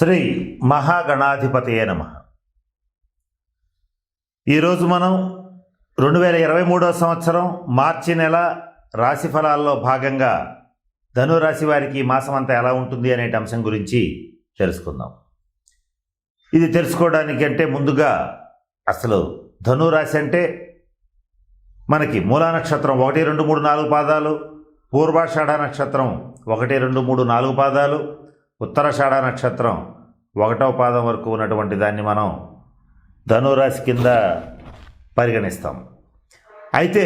శ్రీ మహాగణాధిపతయే నమ. ఈరోజు మనం రెండు వేల ఇరవై మూడో సంవత్సరం మార్చి నెల రాశి ఫలాల్లో భాగంగా ధనురాశి వారికి ఈ మాసం అంతా ఎలా ఉంటుంది అనే అంశం గురించి తెలుసుకుందాం. ఇది తెలుసుకోవడానికి అంటే ముందుగా అసలు ధనురాశి అంటే మనకి మూలా నక్షత్రం ఒకటి రెండు మూడు నాలుగు పాదాలు పూర్వాషాఢ నక్షత్రం ఒకటి రెండు మూడు నాలుగు పాదాలు ఉత్తరాషాఢ నక్షత్రం ఒకటవ పాదం వరకు ఉన్నటువంటి దాన్ని మనం ధనురాశి కింద పరిగణిస్తాం. అయితే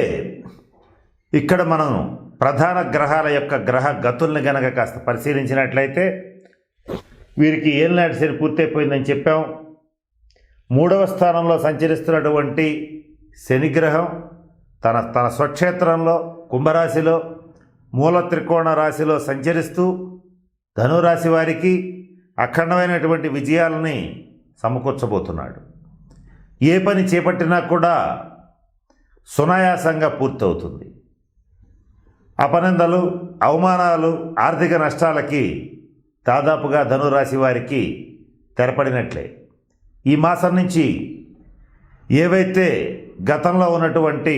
ఇక్కడ మనం ప్రధాన గ్రహాల యొక్క గ్రహ గతుల్ని గనక కాస్త పరిశీలించినట్లయితే వీరికి ఏలినాటి శని పూర్తయిపోయిందని చెప్పాం. మూడవ స్థానంలో సంచరిస్తున్నటువంటి శనిగ్రహం తన తన స్వక్షేత్రంలో కుంభరాశిలో మూల త్రికోణ రాశిలో సంచరిస్తూ ధనురాశి వారికి అఖండమైనటువంటి విజయాలని సమకూర్చబోతున్నాడు. ఏ పని చేపట్టినా కూడా సునాయాసంగా పూర్తవుతుంది. అపనిందలు అవమానాలు ఆర్థిక నష్టాలకి దాదాపుగా ధనురాశి వారికి తెరపడినట్లే. ఈ మాసం నుంచి ఏవైతే గతంలో ఉన్నటువంటి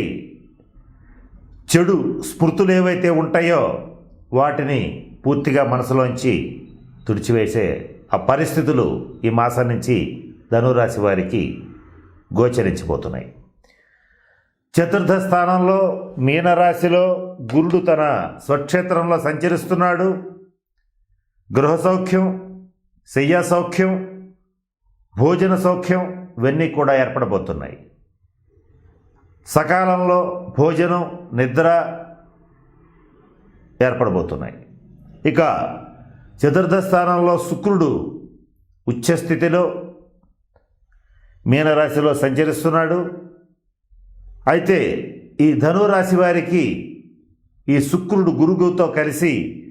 చెడు స్మృతులు ఏవైతే ఉంటాయో వాటిని పూర్తిగా మనసులోంచి తుడిచివేసే ఆ పరిస్థితులు ఈ మాసం నుంచి ధనురాశి వారికి గోచరించిపోతున్నాయి చతుర్థ స్థానంలో మీనరాశిలో గురుడు తన స్వక్షేత్రంలో సంచరిస్తున్నాడు. గృహ సౌఖ్యం శయ్య సౌఖ్యం భోజన సౌఖ్యం ఇవన్నీ కూడా ఏర్పడబోతున్నాయి. సకాలంలో భోజనం నిద్ర ఏర్పడబోతున్నాయి. ఇక చతుర్థ స్థానంలో శుక్రుడు ఉచ్చస్థితిలో మీనరాశిలో సంచరిస్తున్నాడు. అయితే ఈ ధనురాశి వారికి ఈ శుక్రుడు గురుగుతో కలిసి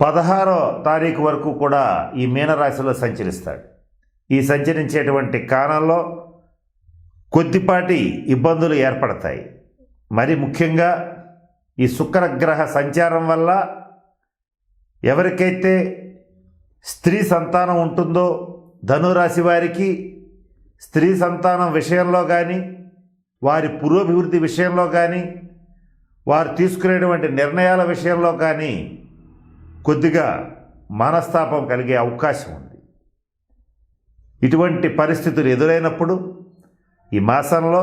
పదహారో తారీఖు వరకు కూడా ఈ మీనరాశిలో సంచరిస్తాడు. ఈ సంచరించేటువంటి కాలంలో కొద్దిపాటి ఇబ్బందులు ఏర్పడతాయి. మరి ముఖ్యంగా ఈ శుక్రగ్రహ సంచారం వల్ల ఎవరికైతే స్త్రీ సంతానం ఉంటుందో ధనురాశి వారికి స్త్రీ సంతానం విషయంలో కానీ వారి పురోభివృద్ధి విషయంలో కానీ వారు తీసుకునేటువంటి నిర్ణయాల విషయంలో కానీ కొద్దిగా మనస్తాపం కలిగే అవకాశం ఉంది. ఇటువంటి పరిస్థితులు ఎదురైనప్పుడు ఈ మాసంలో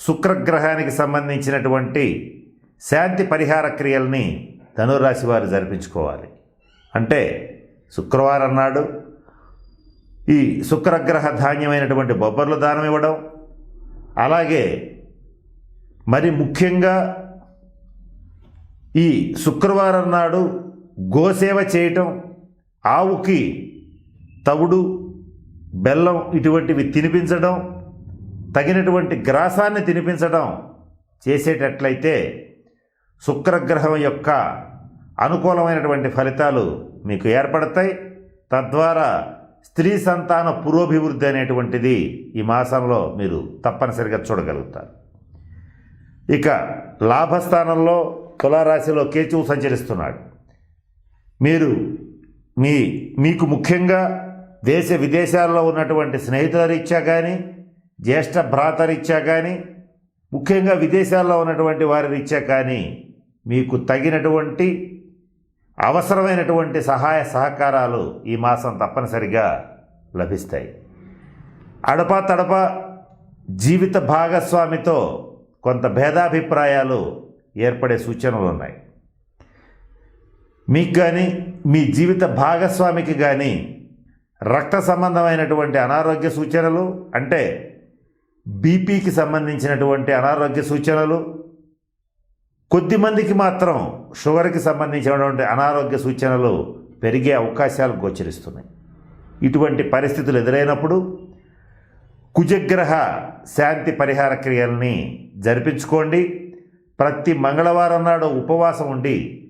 శుక్రగ్రహానికి సంబంధించినటువంటి శాంతి పరిహార క్రియల్ని ధనురాశి వారు జరిపించుకోవాలి. అంటే శుక్రవారం నాడు ఈ శుక్రగ్రహ ధాన్యమైనటువంటి బొబ్బర్లు దానం ఇవ్వడం. అలాగే మరి ముఖ్యంగా ఈ శుక్రవారం నాడు గోసేవ చేయటం ఆవుకి తవుడు బెల్లం ఇటువంటివి తినిపించడం తగినటువంటి గ్రాసాన్ని తినిపించడం చేసేటట్లయితే శుక్రగ్రహం యొక్క అనుకూలమైనటువంటి ఫలితాలు మీకు ఏర్పడతాయి. తద్వారా స్త్రీ సంతాన పురోభివృద్ధి అనేటువంటిది ఈ మాసంలో మీరు తప్పనిసరిగా చూడగలుగుతారు. ఇక లాభస్థానంలో తులారాశిలో కేతువు సంచరిస్తున్నాడు. మీరు మీ మీకు ముఖ్యంగా దేశ విదేశాల్లో ఉన్నటువంటి స్నేహితుల రీత్యా కానీ జ్యేష్ఠ భ్రాత రీత్యా కానీ ముఖ్యంగా విదేశాల్లో ఉన్నటువంటి వారి రీత్యా కానీ మీకు తగినటువంటి అవసరమైనటువంటి సహాయ సహకారాలు ఈ మాసం తప్పనిసరిగా లభిస్తాయి. అడపా తడప జీవిత భాగస్వామితో కొంత భేదాభిప్రాయాలు ఏర్పడే సూచనలు ఉన్నాయి. మీకు కానీ మీ జీవిత భాగస్వామికి కానీ రక్త సంబంధమైనటువంటి అనారోగ్య సూచనలు అంటే బీపీకి సంబంధించినటువంటి అనారోగ్య సూచనలు కొద్దిమందికి మాత్రం షుగర్కి సంబంధించినటువంటి అనారోగ్య సూచనలు పెరిగే అవకాశాలు గోచరిస్తున్నాయి. ఇటువంటి పరిస్థితులు ఎదురైనప్పుడు కుజగ్రహ శాంతి పరిహార క్రియల్ని జరిపించుకోండి. ప్రతి మంగళవారం నాడు ఉపవాసం ఉండి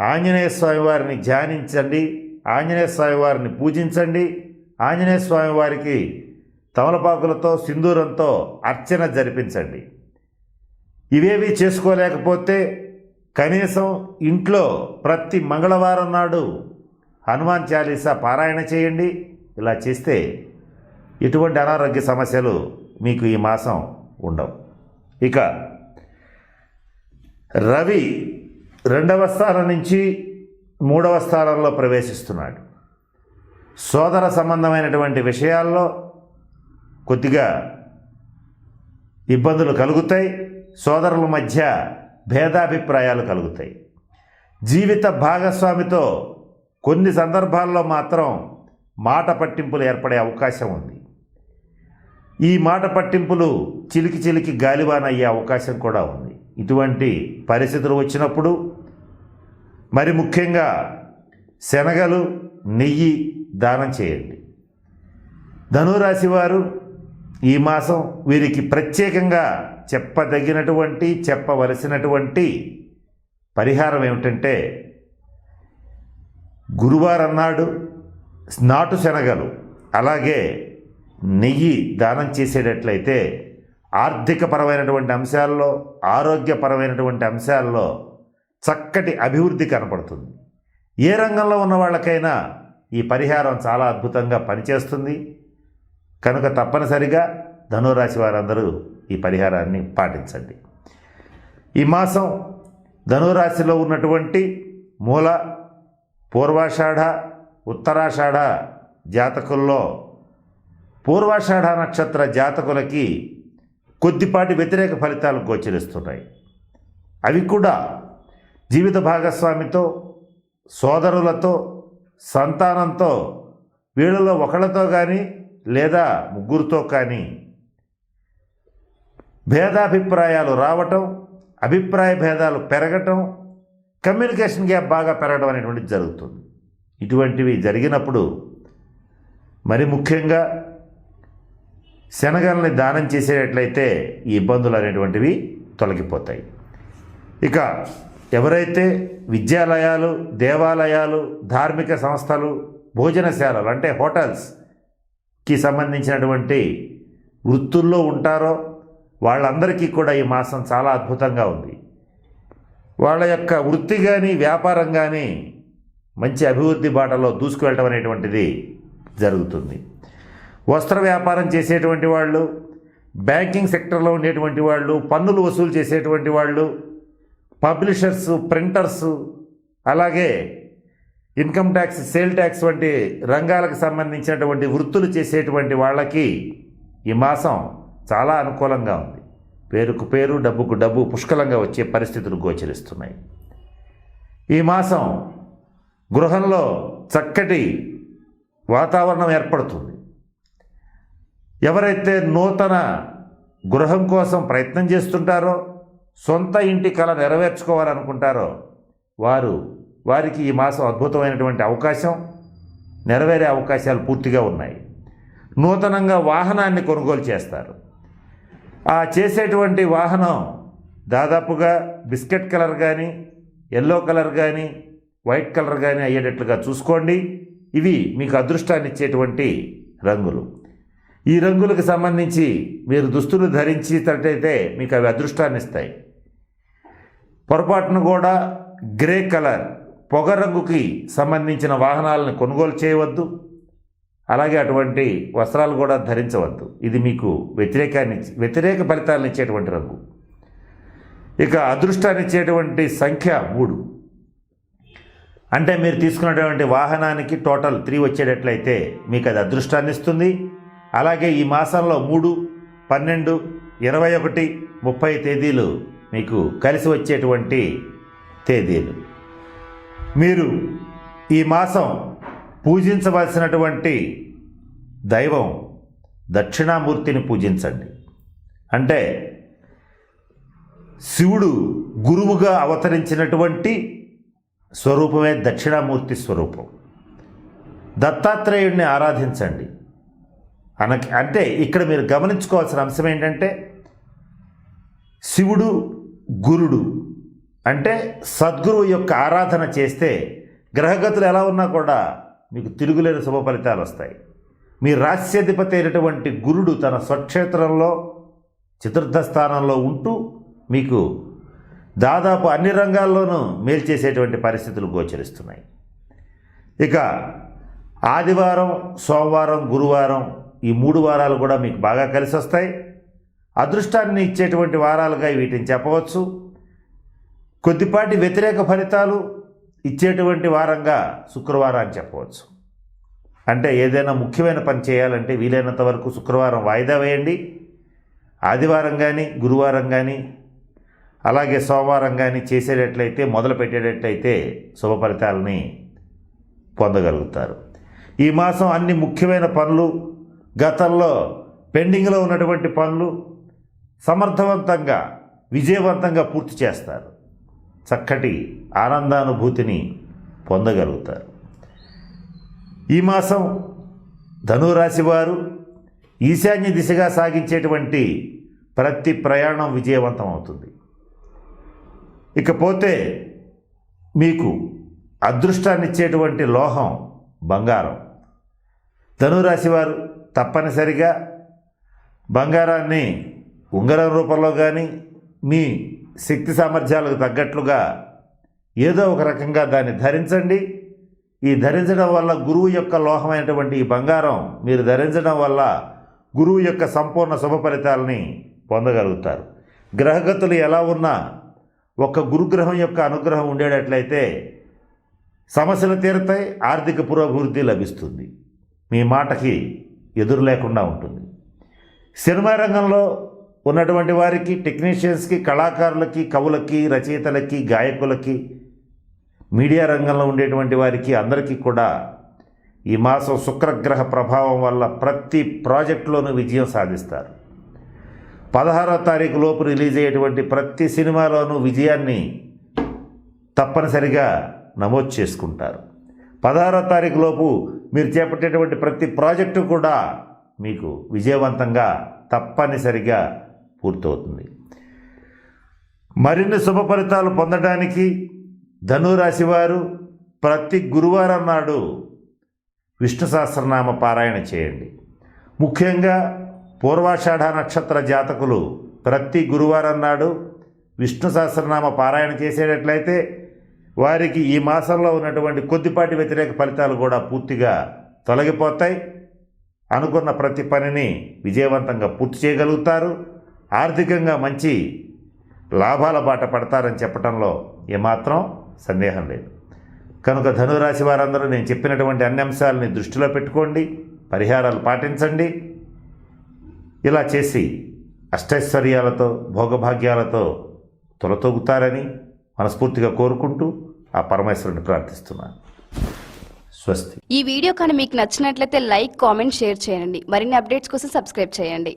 ఆంజనేయ స్వామివారిని ధ్యానించండి. ఆంజనేయ స్వామివారిని పూజించండి. ఆంజనేయ స్వామి వారికి తమలపాకులతో సింధూరంతో అర్చన జరిపించండి. ఇవేవి చేసుకోలేకపోతే కనీసం ఇంట్లో ప్రతి మంగళవారం నాడు హనుమాన్ చాలీసా పారాయణ చేయండి. ఇలా చేస్తే ఎటువంటి అనారోగ్య సమస్యలు మీకు ఈ మాసం ఉండవు. ఇక రవి రెండవ స్థానం నుంచి మూడవ స్థానంలో ప్రవేశిస్తున్నాడు. సోదర సంబంధమైనటువంటి విషయాల్లో కొద్దిగా ఇబ్బందులు కలుగుతాయి. సోదరుల మధ్య భేదాభిప్రాయాలు కలుగుతాయి. జీవిత భాగస్వామితో కొన్ని సందర్భాల్లో మాత్రం మాట పట్టింపులు ఏర్పడే అవకాశం ఉంది. ఈ మాట పట్టింపులు చిలికి చిలికి గాలివాన అయ్యే అవకాశం కూడా ఉంది. ఇటువంటి పరిస్థితులు వచ్చినప్పుడు మరి ముఖ్యంగా శనగలు నెయ్యి దానం చేయండి. ధనురాశి వారు ఈ మాసం వీరికి ప్రత్యేకంగా చెప్పదగినటువంటి చెప్పవలసినటువంటి పరిహారం ఏమిటంటే గురువారం నాడు నాటు శనగలు అలాగే నెయ్యి దానం చేసేటట్లయితే ఆర్థికపరమైనటువంటి అంశాల్లో ఆరోగ్యపరమైనటువంటి అంశాల్లో చక్కటి అభివృద్ధి కనపడుతుంది. ఏ రంగంలో ఉన్న వాళ్ళకైనా ఈ పరిహారం చాలా అద్భుతంగా పనిచేస్తుంది. కనుక తప్పనిసరిగా ధనురాశి వారందరూ ఈ పరిహారాన్ని పాటించండి. ఈ మాసం ధనురాశిలో ఉన్నటువంటి మూల పూర్వాషాఢ ఉత్తరాషాఢ జాతకుల్లో పూర్వాషాఢ నక్షత్ర జాతకులకి కొద్దిపాటి వ్యతిరేక ఫలితాలు గోచరిస్తున్నాయి. అవి కూడా జీవిత భాగస్వామితో సోదరులతో సంతానంతో వీళ్ళలో ఒకళ్ళతో కానీ లేదా ముగ్గురితో కానీ భేదాభిప్రాయాలు రావటం అభిప్రాయ భేదాలు పెరగటం కమ్యూనికేషన్ గ్యాప్ బాగా పెరగడం అనేటువంటిది జరుగుతుంది. ఇటువంటివి జరిగినప్పుడు మరి ముఖ్యంగా శనగల్ని దానం చేసేటట్లయితే ఈ ఇబ్బందులు అనేటువంటివి తొలగిపోతాయి. ఇక ఎవరైతే విద్యాలయాలు దేవాలయాలు ధార్మిక సంస్థలు భోజనశాలలు అంటే హోటల్స్కి సంబంధించినటువంటి వృత్తుల్లో ఉంటారో వాళ్ళందరికీ కూడా ఈ మాసం చాలా అద్భుతంగా ఉంది. వాళ్ళ యొక్క వృత్తి కానీ వ్యాపారం కానీ మంచి అభివృద్ధి బాటలో దూసుకువెళ్ళటం అనేటువంటిది జరుగుతుంది. వస్త్ర వ్యాపారం చేసేటువంటి వాళ్ళు బ్యాంకింగ్ సెక్టర్లో ఉండేటువంటి వాళ్ళు పన్నులు వసూలు చేసేటువంటి వాళ్ళు పబ్లిషర్స్ ప్రింటర్స్ అలాగే ఇన్కమ్ ట్యాక్స్ సేల్ ట్యాక్స్ వంటి రంగాలకు సంబంధించినటువంటి వృత్తులు చేసేటువంటి వాళ్ళకి ఈ మాసం చాలా అనుకూలంగా ఉంది. పేరుకు పేరు డబ్బుకు డబ్బు పుష్కలంగా వచ్చే పరిస్థితులు గోచరిస్తున్నాయి. ఈ మాసం గృహంలో చక్కటి వాతావరణం ఏర్పడుతుంది. ఎవరైతే నూతన గృహం కోసం ప్రయత్నం చేస్తుంటారో సొంత ఇంటి కళ నెరవేర్చుకోవాలనుకుంటారో వారు వారికి ఈ మాసం అద్భుతమైనటువంటి అవకాశం నెరవేరే అవకాశాలు పూర్తిగా ఉన్నాయి. నూతనంగా వాహనాన్ని కొనుగోలు చేస్తారు. ఆ చేసేటువంటి వాహనం దాదాపుగా బిస్కెట్ కలర్ కానీ ఎల్లో కలర్ కానీ వైట్ కలర్ కానీ అయ్యేటట్లుగా చూసుకోండి. ఇవి మీకు అదృష్టాన్ని ఇచ్చేటువంటి రంగులు. ఈ రంగులకు సంబంధించి మీరు దుస్తులు ధరించేటట్టయితే మీకు అవి అదృష్టాన్ని ఇస్తాయి. పొరపాటును కూడా గ్రే కలర్ పొగ రంగుకి సంబంధించిన వాహనాలను కొనుగోలు చేయవద్దు. అలాగే అటువంటి వస్త్రాలు కూడా ధరించవద్దు. ఇది మీకు వ్యతిరేకాన్ని వ్యతిరేక ఫలితాలను ఇచ్చేటువంటి రంగు. ఇక అదృష్టాన్ని ఇచ్చేటువంటి సంఖ్య మూడు. అంటే మీరు తీసుకున్నటువంటి వాహనానికి టోటల్ త్రీ వచ్చేటట్లయితే మీకు అది అదృష్టాన్ని ఇస్తుంది. అలాగే ఈ మాసంలో మూడు పన్నెండు ఇరవై ఒకటి ముప్పై తేదీలు మీకు కలిసి వచ్చేటువంటి తేదీలు. మీరు ఈ మాసం పూజించవలసినటువంటి దైవం దక్షిణామూర్తిని పూజించండి. అంటే శివుడు గురువుగా అవతరించినటువంటి స్వరూపమే దక్షిణామూర్తి స్వరూపం. దత్తాత్రేయుడిని ఆరాధించండి. అన అంటే ఇక్కడ మీరు గమనించుకోవాల్సిన అంశం ఏంటంటే శివుడు గురుడు. అంటే సద్గురువు యొక్క ఆరాధన చేస్తే గ్రహగతులు ఎలా ఉన్నా కూడా మీకు తిరుగులేని శుభ ఫలితాలు వస్తాయి. మీ రాస్యాధిపతి అయినటువంటి గురుడు తన స్వక్షేత్రంలో చతుర్థ స్థానంలో ఉంటూ మీకు దాదాపు అన్ని రంగాల్లోనూ మేలు చేసేటువంటి పరిస్థితులు గోచరిస్తున్నాయి. ఇక ఆదివారం సోమవారం గురువారం ఈ మూడు వారాలు కూడా మీకు బాగా కలిసి వస్తాయి. అదృష్టాన్ని ఇచ్చేటువంటి వారాలుగా వీటిని చెప్పవచ్చు. కొద్దిపాటి వ్యతిరేక ఫలితాలు ఇచ్చేటువంటి వారంగా శుక్రవారాన్ని చెప్పవచ్చు. అంటే ఏదైనా ముఖ్యమైన పని చేయాలంటే వీలైనంత వరకు శుక్రవారం వాయిదా వేయండి. ఆదివారం కానీ గురువారం కానీ అలాగే సోమవారం కానీ చేసేటట్లయితే మొదలు పెట్టేటట్లయితే శుభ ఫలితాలని పొందగలుగుతారు. ఈ మాసం అన్ని ముఖ్యమైన పనులు గతంలో పెండింగ్లో ఉన్నటువంటి పనులు సమర్థవంతంగా విజయవంతంగా పూర్తి చేస్తారు. చక్కటి ఆనందానుభూతిని పొందగలుగుతారు. ఈ మాసం ధనురాశి వారు ఈశాన్య దిశగా సాగించేటువంటి ప్రతి ప్రయాణం విజయవంతం అవుతుంది ఇకపోతే మీకు అదృష్టాన్నిచ్చేటువంటి లోహం బంగారం. ధనురాశి వారు తప్పనిసరిగా బంగారాన్ని ఉంగరం రూపంలో కానీ మీ శక్తి సామర్థ్యాలకు తగ్గట్లుగా ఏదో ఒక రకంగా దాన్ని ధరించండి. ఈ ధరించడం వల్ల గురువు యొక్క లోహమైనటువంటి ఈ బంగారం మీరు ధరించడం వల్ల గురువు యొక్క సంపూర్ణ శుభ ఫలితాలని పొందగలుగుతారు. గ్రహగతులు ఎలా ఉన్నా ఒక గురుగ్రహం యొక్క అనుగ్రహం ఉండేటట్లయితే సమస్యలు తీరుతాయి ఆర్థిక పురోభివృద్ధి లభిస్తుంది. మీ మాటకి ఎదురు లేకుండా ఉంటుంది. సినిమా రంగంలో ఉన్నటువంటి వారికి టెక్నీషియన్స్కి కళాకారులకి కవులకి రచయితలకి గాయకులకి మీడియా రంగంలో ఉండేటువంటి వారికి అందరికీ కూడా ఈ మాసం శుక్రగ్రహ ప్రభావం వల్ల ప్రతి ప్రాజెక్టులోనూ విజయం సాధిస్తారు. పదహారో తారీఖు లోపు రిలీజ్ అయ్యేటువంటి ప్రతి సినిమాలోనూ విజయాన్ని తప్పనిసరిగా నమోదు చేసుకుంటారు. పదహారో తారీఖు లోపు మీరు చేపట్టేటువంటి ప్రతి ప్రాజెక్టు కూడా మీకు విజయవంతంగా తప్పనిసరిగా పూర్తవుతుంది. మరిన్ని శుభ ఫలితాలు పొందడానికి ధనురాశి వారు ప్రతి గురువారం నాడు విష్ణు సహస్రనామ పారాయణ చేయండి. ముఖ్యంగా పూర్వాషాఢ నక్షత్ర జాతకులు ప్రతి గురువారం నాడు విష్ణు సహస్రనామ పారాయణ చేసేటట్లయితే వారికి ఈ మాసంలో ఉన్నటువంటి కొద్దిపాటి వ్యతిరేక ఫలితాలు కూడా పూర్తిగా తొలగిపోతాయి. అనుకున్న ప్రతి పనిని విజయవంతంగా పూర్తి చేయగలుగుతారు. ఆర్థికంగా మంచి లాభాల బాట పడతారని చెప్పడంలో ఏమాత్రం సందేహం లేదు. కనుక ధనురాశి వారందరూ నేను చెప్పినటువంటి అన్ని అంశాలని దృష్టిలో పెట్టుకోండి పరిహారాలు పాటించండి. ఇలా చేసి అష్టైశ్వర్యాలతో భోగభాగ్యాలతో తొలతొగుతారని మనస్ఫూర్తిగా కోరుకుంటూ ఆ పరమేశ్వరుని ప్రార్థిస్తున్నాను. స్వస్తి. ఈ వీడియో కానీ మీకు నచ్చినట్లయితే లైక్ కామెంట్ షేర్ చేయండి. మరిన్ని అప్డేట్స్ కోసం సబ్స్క్రైబ్ చేయండి.